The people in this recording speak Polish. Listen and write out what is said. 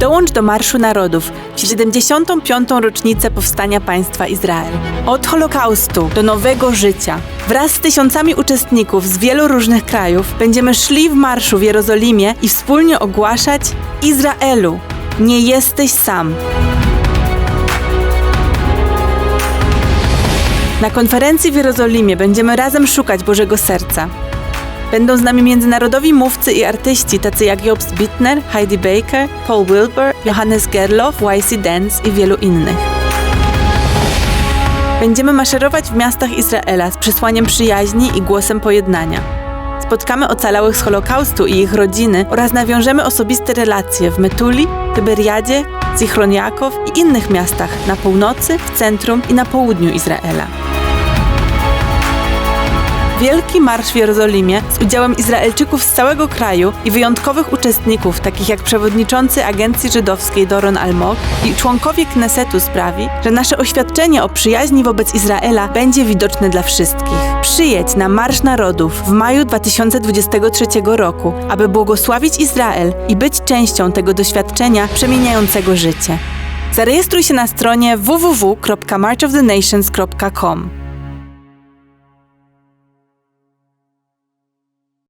Dołącz do Marszu Narodów w 75. rocznicę powstania państwa Izrael. Od Holokaustu do nowego życia. Wraz z tysiącami uczestników z wielu różnych krajów będziemy szli w marszu w Jerozolimie i wspólnie ogłaszać Izraelu, nie jesteś sam. Na konferencji w Jerozolimie będziemy razem szukać Bożego Serca. Będą z nami międzynarodowi mówcy i artyści, tacy jak Jobst Bittner, Heidi Baker, Paul Wilbur, Johannes Gerloff, YC Dance i wielu innych. Będziemy maszerować w miastach Izraela z przesłaniem przyjaźni i głosem pojednania. Spotkamy ocalałych z Holokaustu i ich rodziny oraz nawiążemy osobiste relacje w Metuli, Tyberiadzie, Zichron Jakow i innych miastach na północy, w centrum i na południu Izraela. Wielki Marsz w Jerozolimie z udziałem Izraelczyków z całego kraju i wyjątkowych uczestników, takich jak przewodniczący Agencji Żydowskiej Doron Almog i członkowie Knesetu sprawi, że nasze oświadczenie o przyjaźni wobec Izraela będzie widoczne dla wszystkich. Przyjedź na Marsz Narodów w maju 2023 roku, aby błogosławić Izrael i być częścią tego doświadczenia przemieniającego życie. Zarejestruj się na stronie www.marchofthenations.com.